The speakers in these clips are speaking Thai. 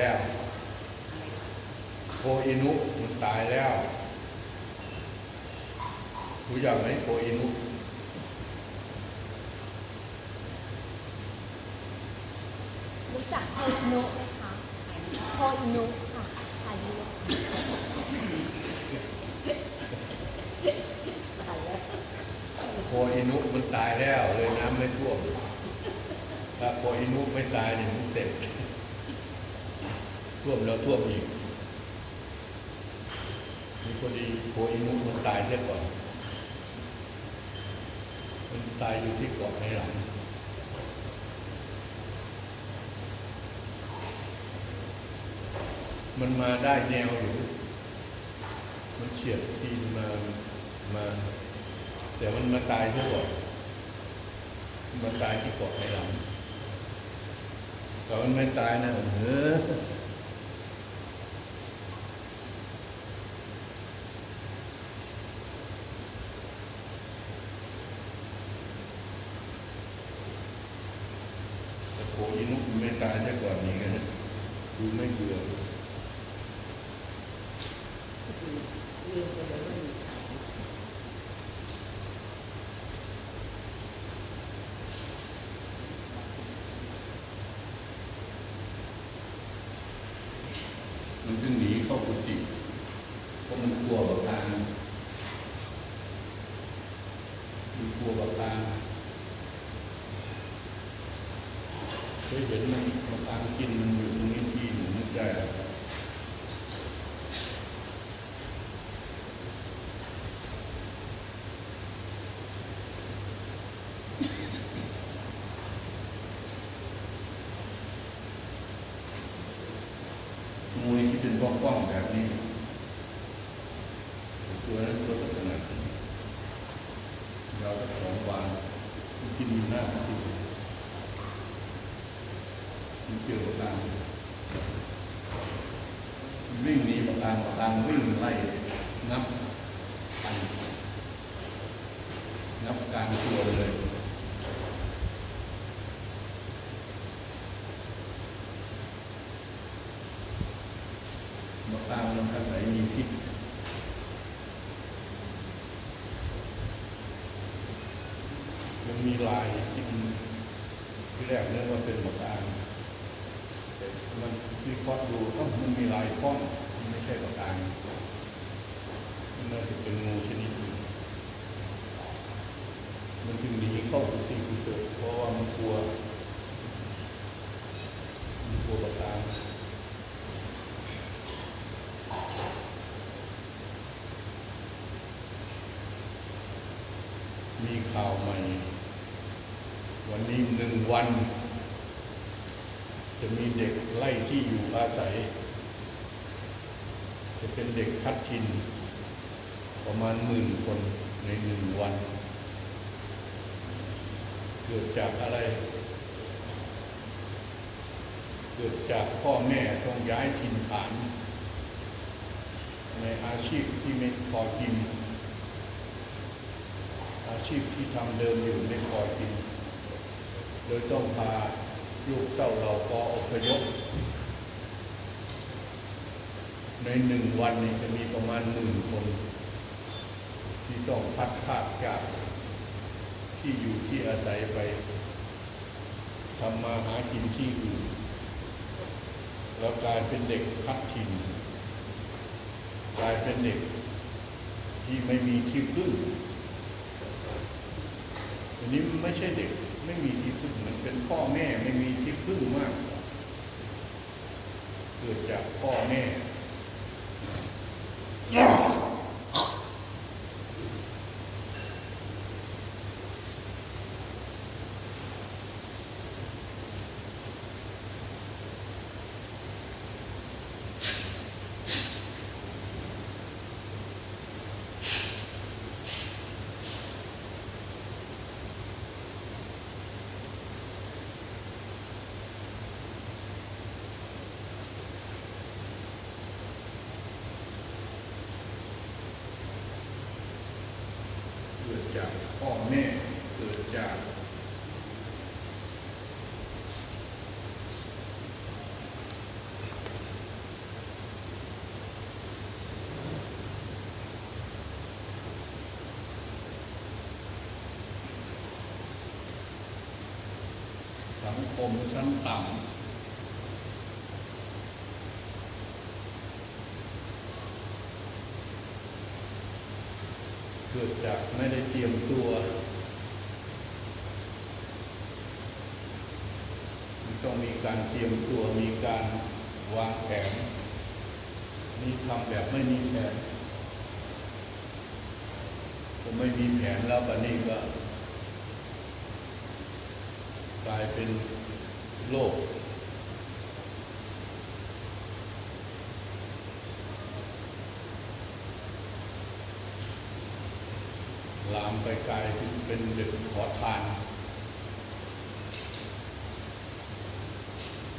แล้ว โคอินุมันตายแล้วรู้จักไหมโคอินุรู้จักโคอินุไหมคะโคอินุค่ะอายุตายแล้วโคอินุมันตายแล้วเลยน้ำไม่ท่วมถ้าโคอินุไม่ตายเนี่ยมันเสร็จ ท่วมแล้วท่วมอีก มีพอดีโคอินุมันตายเสียก่อน มันตายอยู่ที่เกาะในหลังมันมาได้แนวอยู่ มันเฉียดทีนมา มา แต่มันมาตายที่ก่อนมันตายที่เกาะในหลังแต่มันไม่ตายนะเออแต่โคอินุ มันไม่ก่อนนี่ไงดูไม่เบื่อลืมไปเลยว่ามีเขามันจึงหนีเข้ากุฏิเพราะมันกลัวบักตางมันกลัวบักตางเคยเห็นมัน กตางกินมันอยู่ตรงนี้ที่หนึ่งนึกได้อะงูนี่ที่เป็นกว้างๆแบบนี้ตัวนั้นตัวขนาดนี้เราจะสองวานมันกินอยู่หน้าประตูมันเจอบักตางมัน วิ่งหนีประการประการวิ่งไล่นับปันนับการตัวเลย มะตามมันอาศัยมีพิษมันมีลายที่มันที่แรกนึกว่าเป็นมะตามแต่มันวิเคราะห์ดูเอ้ามันมีลายข้องมันไม่ใช่มะตามมันน่าจะเป็นงูชนิดหนึ่งมันจึงหนีเข้ากุฏิกุฏิเพราะว่ามันกลัวมันกลัวมะตาม มี ข่าวใหม่ วันนี้หนึ่งวัน จะมีเด็กไล่ที่อยู่อาศัย จะเป็นเด็กคัดทิน ประมาณหมื่นคนในหนึ่งวัน เกิดจากอะไร เกิดจากพ่อแม่ต้องย้ายถิ่นฐาน ในอาชีพที่ไม่พอกิน อาชีพที่ทำเดิมอยู่ไม่พอกินโดยต้องพาลูกเต้าเราปออพยพในหนึ่งวันนี้จะมีประมาณหมื่นคน ที่ต้องพัดพรากจากที่อยู่ที่อาศัยไปทำมาหากินที่อื่นแล้วกลายเป็นเด็กพัดถิ่นกลายเป็นเด็กที่ไม่มีที่พึ่ง อันนี้ไม่ใช่เด็ก ไม่มีที่พึ่งมันเป็นพ่อแม่ไม่มีที่พึ่งมาก เกิดจากพ่อแม่ เกิดจากพ่อแม่เกิดจาก คมชั้นต่ำเกิดจากไม่ได้เตรียมตัวต้องมีการเตรียมตัวมีการวางแผนนี่ทำแบบไม่มีแผนผมไม่มีแผนแล้วบัดนี้ก็กลายเป็น โรคลามไปไกลถึงเป็นเด็กขอทาน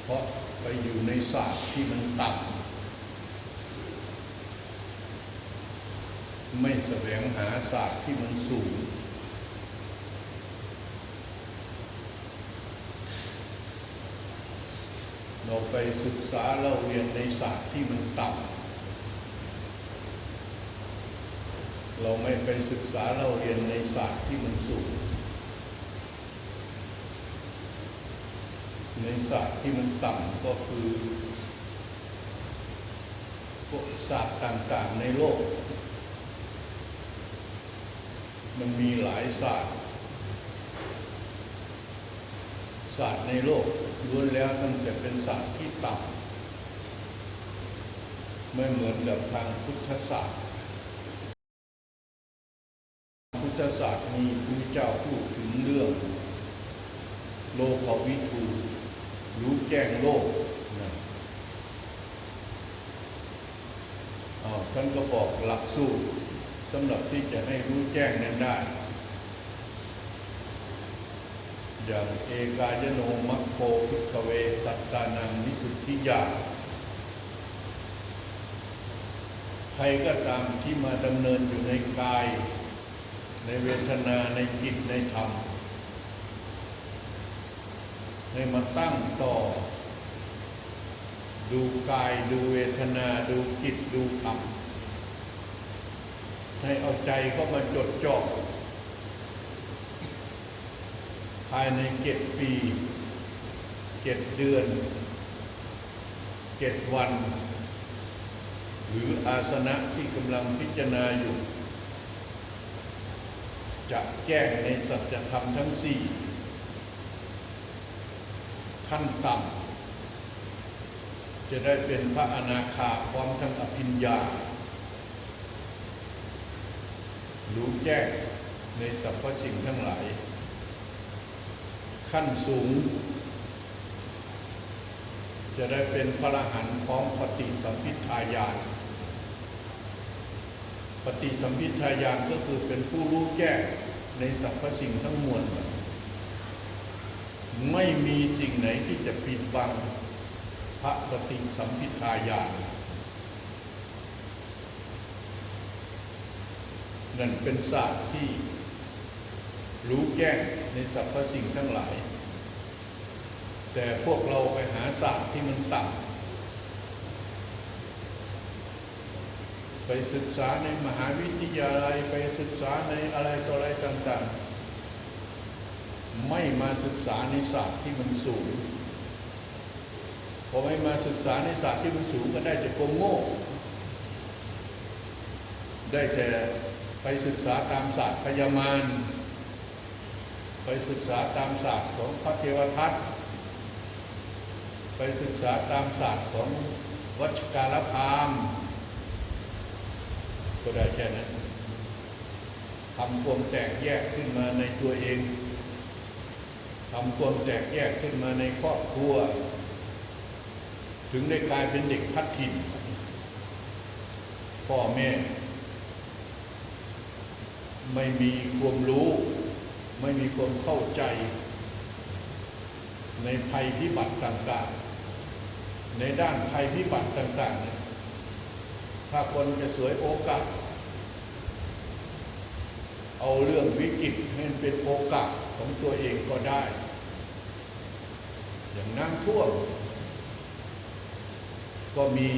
เพราะไปอยู่ในศาสตร์ที่มันต่ำไม่แสวงหาศาสตร์ที่มันสูง เราไปศึกษาเราเรียนในศาสตร์ที่มันต่ำเราไม่ไปศึกษาเราเรียนในศาสตร์ที่มันสูง ในศาสตร์ที่มันต่ำก็คือพวกศาสตร์ต่างๆในโลก มันมีหลายศาสตร์ ศาสตร์ในโลก ล้วนแล้วตั้งแต่เป็นศาสตร์ที่ต่ำไม่เหมือนกับทางพุทธศาสตร์ พุทธศาสตร์มีพระเจ้าพูดถึงเรื่อง โลกวิทูรู้แจ้งโลกนะท่านก็บอกหลักสูตรสำหรับที่จะให้รู้แจ้งนั้นได้ อย่างเอกายโนมัคโคพิกเวสัตตานังวิสุทธิยาใครก็ตามที่มาดำเนินอยู่ในกาย ในเวทนาในจิตในธรรมในมาตั้งต่อ ดูกายดูเวทนาดูจิตดูธรรมให้เอาใจเข้ามาจดจ่อ ภายในเจ็ดปีเจ็ดเดือนเจ็ดวัน หรืออาสนะที่กำลังพิจารณาอยู่ จะแจ้งในสัจธรรมทั้งสี่ขั้นต่ำจะได้เป็นพระอนาคาพร้อมทั้งอภิญญารู้แจ้งในสรรพสิ่งทั้งหลาย ขั้นสูง จะได้เป็นพระอรหันต์พร้อมปฏิสัมพิทายาน ปฏิสัมพิทายานก็คือเป็นผู้รู้แจ้งในสรรพสิ่งทั้งมวล ไม่มีสิ่งไหนที่จะปิดบังพระปฏิสัมพิทายานนั่นเป็นศาสตร์ที่รู้แจ้ง ในสรรพสิ่งทั้งหลาย แต่พวกเราไปหาศาสตร์ที่มันต่ำไปศึกษาในมหาวิทยาลัยไปศึกษาในอะไรต่ออะไรต่าง ๆ ไม่มาศึกษาในศาสตร์ที่มันสูงพอไม่มาศึกษาในศาสตร์ที่มันสูงก็ได้แต่กงโง่ได้แต่ไปศึกษาตามศาสตร์พยามาร ไปศึกษาตามศาสตร์ของพระเทวทัตไปศึกษาตามศาสตร์ของวัชการพามก็ได้แค่นั้นทำความแตกแยกขึ้นมาในตัวเองทำความแตกแยกขึ้นมาในครอบครัว ถึงได้กลายเป็นเด็กพัดถิ่นพ่อแม่ ไม่มีความรู้ ไม่มีความเข้าใจ ในภัยพิบัติต่างๆ ในด้านภัยพิบัติต่างๆเนี่ยถ้าคนจะสวยโอกาส เอาเรื่องวิกฤตให้เป็นโอกาสของตัวเองก็ได้ อย่างน้ำท่วมก็มี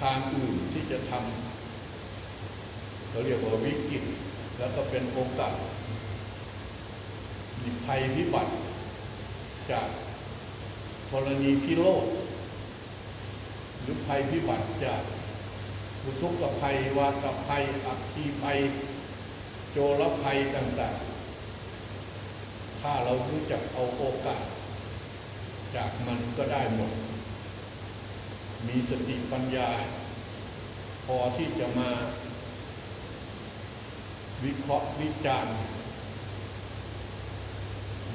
ทางอื่นที่จะทำเขาเรียกว่าวิกฤตแล้วก็เป็นโอกาส ภัยพิบัติ จากธรณีพิโรธหรือภัยพิบัติจากอุทกภัย วากภัย อัคคีภัย โจรภัยต่างๆ ถ้าเรารู้จักเอาโอกาส จากมันก็ได้หมด มีสติปัญญา พอที่จะมา วิเคราะห์วิจารณ์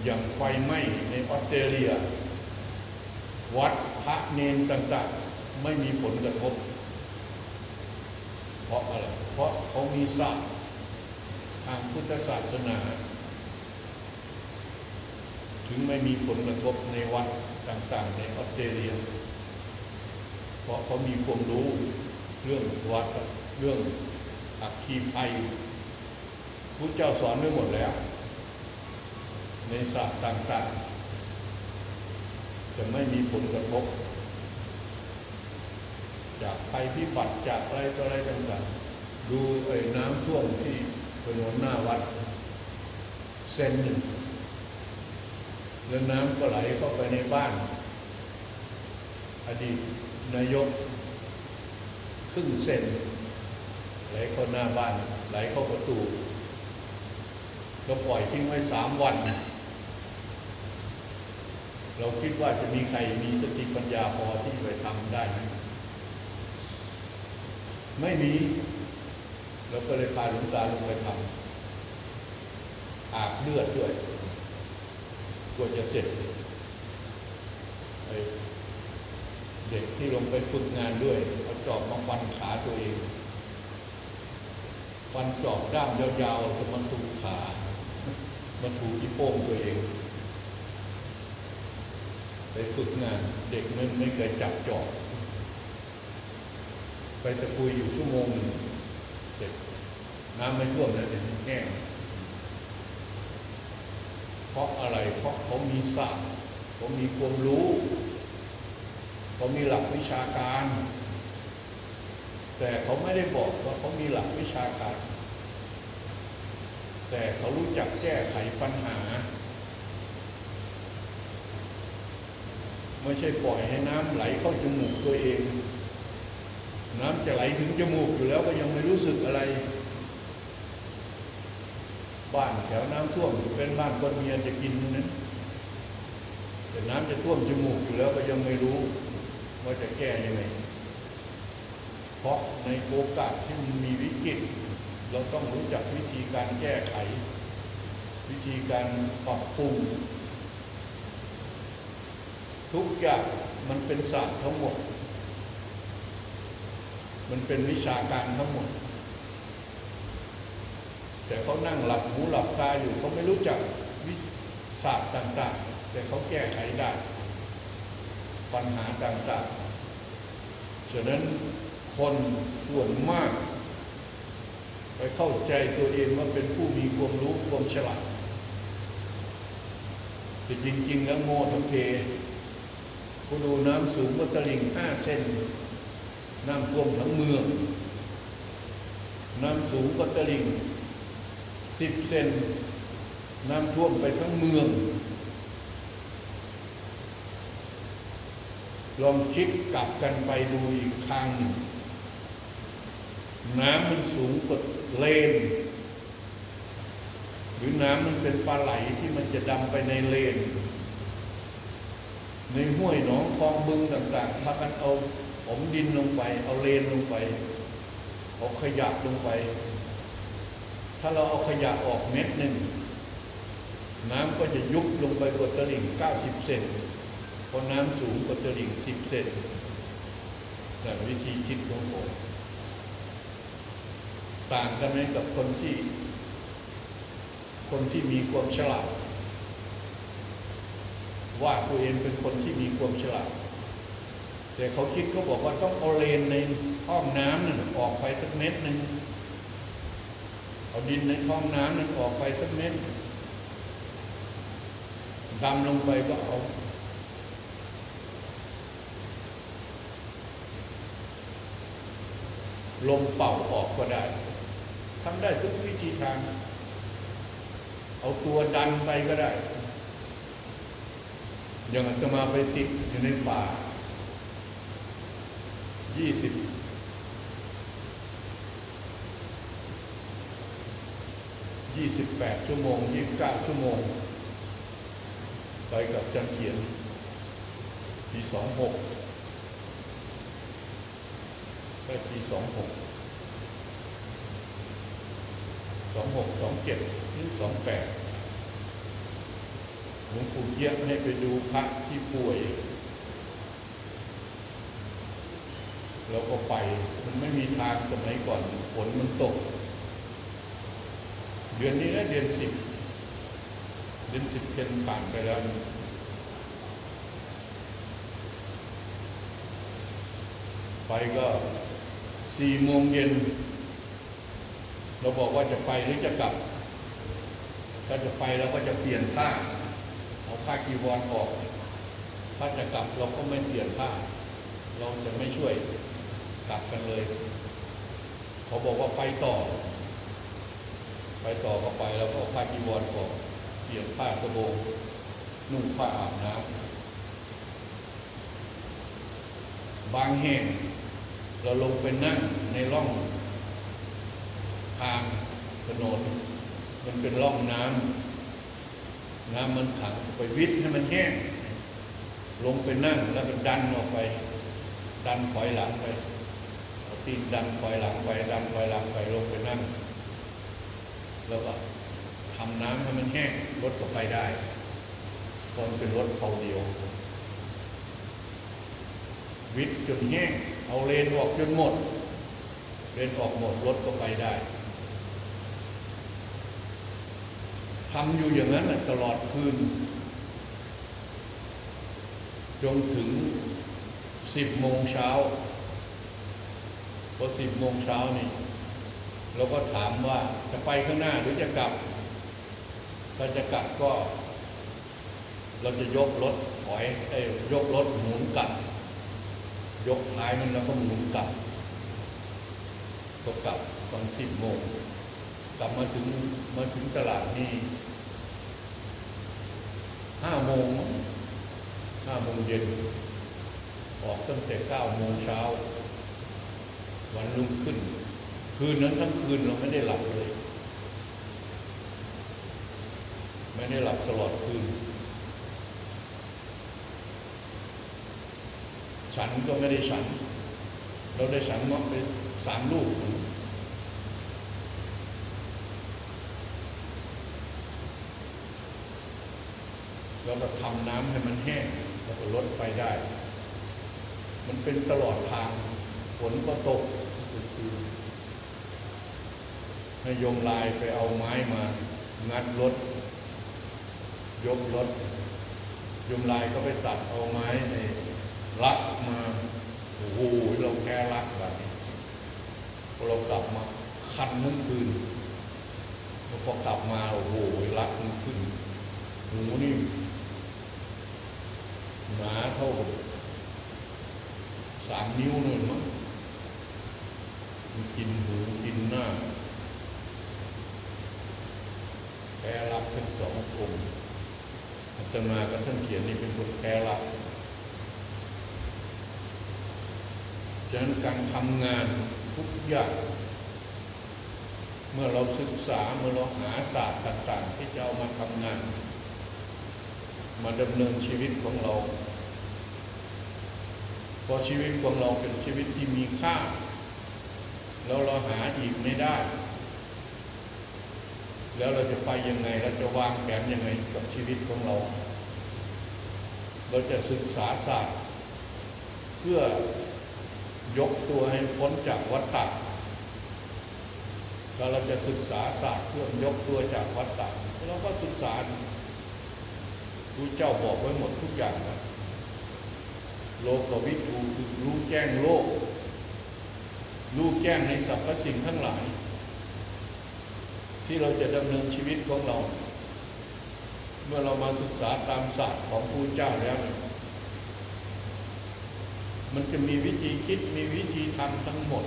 อย่างไฟไหม้ในออสเตรเลีย วัดพระเนนต่างๆ ไม่มีผลกระทบ เพราะอะไร เพราะเขามีศาสตร์ทางพุทธศาสนา ถึงไม่มีผลกระทบในวัดต่างๆ ในออสเตรเลีย เพราะเขามีความรู้เรื่องวัดเรื่องอัคคีภัยพุทธเจ้าสอนไว้หมดแล้ว ในศาสตร์ต่างๆ จะไม่มีผลกระทบ จากภัยพิบัติจากอะไรต่ออะไรต่างๆ ดูไอ้น้ำท่วมที่ถนนหน้าวัด เส้นหนึ่งแล้วน้ำก็ไหลเข้าไปในบ้าน อดีตนายกครึ่งเส้นไหลเข้าหน้าบ้าน ไหลเข้าประตู ก็ปล่อยทิ้งไว้สามวัน เราคิดว่าจะมีใครมีสติปัญญาพอที่ไปทำได้ไหมไม่มี เราก็เลยพาหลวงตาลงไปทำอาบเลือดด้วยกว่าจะเสร็จเด็กที่ลงไปฝึกงานด้วยเอาจอบมาฟันขาตัวเอง ฟันจอบด้ามยาวๆจะมาถูกขามาถูที่โป้งตัวเอง ไปฝึกงาน เด็กมันไม่เคยจับจอบไปตะกุยอยู่ชั่วโมงหนึ่งเสร็จน้ำไม่ท่วมแล้วเดี๋ยแห้งเพราะอะไร เพราะเขามีศาสตร์เขามีความรู้ เขามีหลักวิชาการ แต่เขาไม่ได้บอกว่าเขามีหลักวิชาการ แต่เขารู้จักแก้ไขปัญหา ไม่ใช่ปล่อยให้น้ำไหลเข้าจมูกตัวเอง น้ำจะไหลถึงจมูกอยู่แล้วก็ยังไม่รู้สึกอะไร บ้านแถวน้ำท่วมเป็นบ้านคนเมียจะกินนั้นแต่น้ำจะท่วมจมูกอยู่แล้วก็ยังไม่รู้ ว่าจะแก้ยังไง เพราะในโอกาสที่มันมีวิกฤตเราต้องรู้จักวิธีการแก้ไข วิธีการปรับปรุง ทุกอย่างมันเป็นศาสตร์ทั้งหมด มันเป็นวิชาการทั้งหมด แต่เขานั่งหลับหูหลับตาอยู่เขาไม่รู้จักวิศาสตร์ต่าง ๆ แต่เขาแก้ไขได้ ปัญหาต่างๆ ฉะนั้นคนส่วนมากไปเข้าใจตัวเองว่าเป็นผู้มีความรู้ความฉลาดแต่จริง ๆ แล้วโง่ทั้งเพ ผู้ดูน้ำสูงก็ตลิ่งห้าเซนน้ำท่วมทั้งเมือง น้ำสูงก็ตลิ่งสิบเซนน้ำท่วมไปทั้งเมือง ลองคิดกลับกันไปดูอีกครั้งหนึ่งน้ำมันสูงกว่าเลน หรือน้ำมันเป็นปลาไหลที่มันจะดำไปในเลน ในห้วยหนองคลองบึงต่างๆพากันเอาผมดินลงไป เอาเลนลงไปเอาขยะลงไป ถ้าเราเอาขยะออกเม็ดหนึ่งน้ำก็จะยุบลงไปกว่าตลิ่ง 90 เซนพราะน้ำสูงกว่าตลิ่ง 10 เซนแต่วิธีคิดของผมต่างกันไหมกับคนที่ คนที่มีความฉลาด ว่าตัวเองเป็นคนที่มีความฉลาด แต่เขาคิดเขาบอกว่าต้องเอาเลนในห้องน้ำนั่นออกไปสักเม็ดหนึ่งเอาดินในห้องน้ำนั้นออกไปสักเม็ดดำลงไปก็เอาลมเป่าออกก็ได้ทำได้ทุกวิธีทาง เอาตัวดันไปก็ได้ อย่างอาตมาไปติดอยู่ในป่ายี่สิบยี่สิบแปดชั่วโมงยี่สิบเก้าชั่วโมง ไปกับจันเขียนปีสองหกไปปีสองหกสองหกสองเจ็ดหรือสองแปด ลวงปู่เยี่ยมให้ไปดูพระที่ป่วย แล้วก็ไป มันไม่มีทางสมัยก่อนฝนมันตก เดือนนี้และเดือนสิบเดือนสิบเป็นผ่านไปแล้วไปก็สี่โมงเย็น เราบอกว่าจะไปหรือจะกลับ ถ้าจะไปเราก็จะเปลี่ยนผ้า เอาผ้ากีวรออกถ้าจะกลับเราก็ไม่เปลี่ยนผ้า เราจะไม่ช่วยกลับกันเลย เขาบอกว่าไปต่อ ไปต่อก็ไปแล้วก็เอาผ้ากีวรออกเปลี่ยนผ้าสบงนุ่งผ้าอาบน้ำบางแห่ง เราลงไปนั่งในร่องทางถนนมันเป็นร่องน้ำ น้ำมันขังไปวิทย์ให้มันแห้ง ลงไปนั่งแล้วก็ดันออกไป ดันถอยหลังไปเอาตีนดันถอยหลังไป ดันถอยหลังไปลงไปนั่ง แล้วก็ทำน้ำให้มันแห้งรถก็ไปได้ตอนเป็นรถเขาเดียว วิทย์จนแห้งเอาเลนออกจนหมดเลนออกหมดรถก็ไปได้ ทำอยู่อย่างนั้นตลอดคืน จนถึงสิบโมงเช้าพอสิบโมงเช้านี่เราก็ถามว่าจะไปข้างหน้าหรือจะกลับ ถ้าจะกลับก็ เราจะยกรถถอยไอ้ยยกรถหมุนกลับ ยกท้ายมันแล้วก็หมุนกลับก็กลับตอนสิบโมงกลับมาถึงมาถึงตลาดนี่ ห้าโมงห้าโมงเย็น ออกตั้งแต่เก้าโมงเช้า วันรุ่งขึ้น คืนนั้นทั้งคืนเราไม่ได้หลับเลย ไม่ได้หลับตลอดคืน ฉันก็ไม่ได้ฉัน เราได้ฉันเงาะไปสามลูก แล้วก็ทำน้ำให้มันแห้งแล้วก็ลดไปได้ มันเป็นตลอดทางฝนก็ตกให้ยมลายไปเอาไม้มา งัดรถ ยกรถยมลายก็ไปตัดเอาไม้ในลักมาโอ้โหเราแค่ลักแบบนี้พอเรากลับมาคันทั้งคืนพอกลับมาโอ้โหลักมันขึ้นหูนี่ หนาเท่าสามนิ้วนู่นมั้งกินหูกินหน้าแพ้รับทั้งสององค์อาตมากับท่านเขียนนี่เป็นคนแพ้รับฉะนั้นการทำงานทุกอย่างเมื่อเราศึกษาเมื่อเราหาศาสตร์ต่าง ๆ ที่จะเอามาทำงาน มาดำเนินชีวิตของเรา เพราะชีวิตของเราเป็นชีวิตที่มีค่า แล้วเราหาอีกไม่ได้ แล้วเราจะไปยังไง เราจะวางแผนยังไงกับชีวิตของเรา เราจะศึกษาศาสตร์ เพื่อยกตัวให้พ้นจากวัฏฏะแล้วเราจะศึกษาศาสตร์เพื่อยกตัวจากวัฏฏะเราก็ศึกษา พระเจ้าบอกไว้หมดทุกอย่างนะโลกวิทูคือรู้แจ้งโลก รู้แจ้งในสรรพสิ่งทั้งหลาย ที่เราจะดำเนินชีวิตของเรา เมื่อเรามาศึกษาตามศาสตร์ของพระเจ้าแล้วเนี่ยมันจะมีวิธีคิดมีวิธีทำทั้งหมด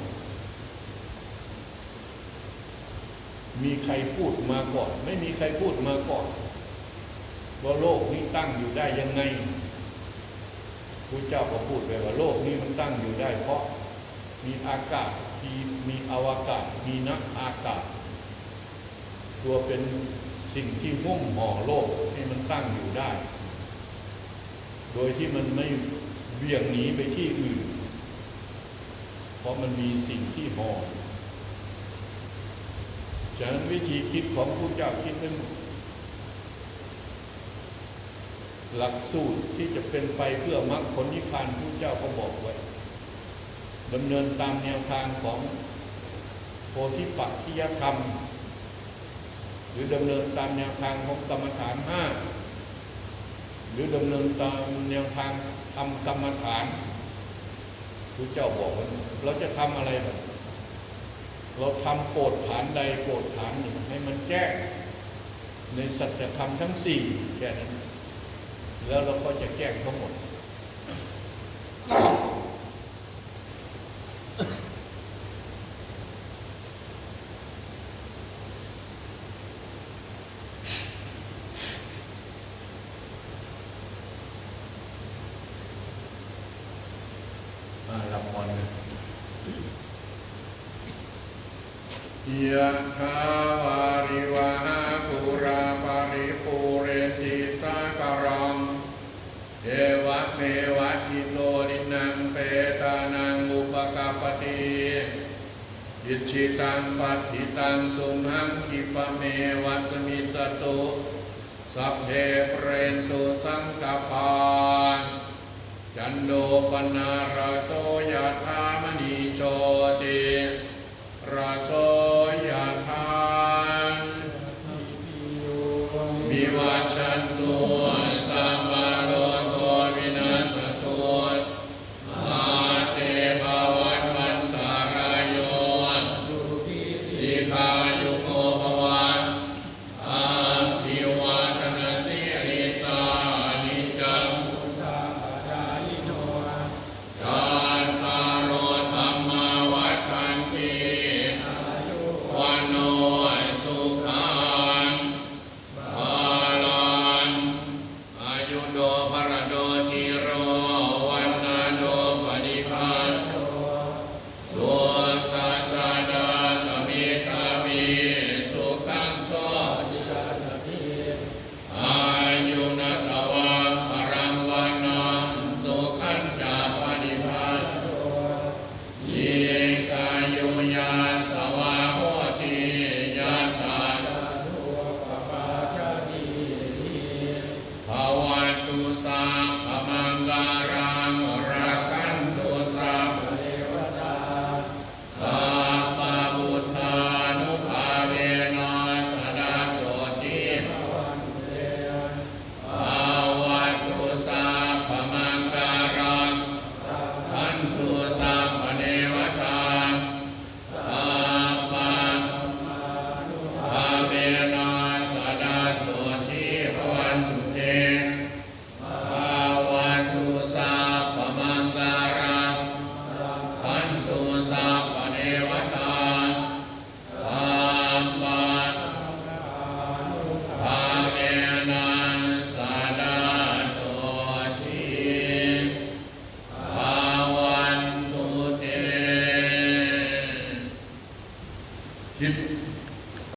มีใครพูดมาก่อน ไม่มีใครพูดมาก่อน ว่าโลกนี้ตั้งอยู่ได้ยังไงพระเจ้าก็พูดไปว่าโลกนี้มันตั้งอยู่ได้ เพราะมีอากาศมีมีอวกาศ มีนักอากาศ ตัวเป็นสิ่งที่หุ้มห่อโลกให้มันตั้งอยู่ได้ โดยที่มันไม่เบี่ยงหนีไปที่อื่น เพราะมันมีสิ่งที่ห่อฉะนั้นวิธีคิดของผู้เจ้าคิดนั้น หลักสูตรที่จะเป็นไปเพื่อมรรคผลนิพพานผู้เจ้าก็บอกไว้ดำเนินตามแนวทางของโพธิปักขิยธรรม หรือดำเนินตามแนวทางของกรรมฐานห้าหรือดำเนินตามแนวทางทำกรรมฐานผู้เจ้าบอกว่าเราจะทำอะไร เราทำโกรธฐานใดโกรธฐานหนึ่งให้มันแก้งในสัจธรรมทั้งสี่แค่นั้น แล้วเราก็จะแก้ทั้งหมด อ่ารับพรนะยะถาวาริวหาปุราปาริปูเรนติสาการังเอวะเมวะอิโตดินังเปตานังอุปกาปติอิชิตั งปัฏฐิตังตุมหังคิปเมวัตมิตตุสัพเพเปรนตุสังกปปาจันโดปนาราโสยธามณีโชติราโส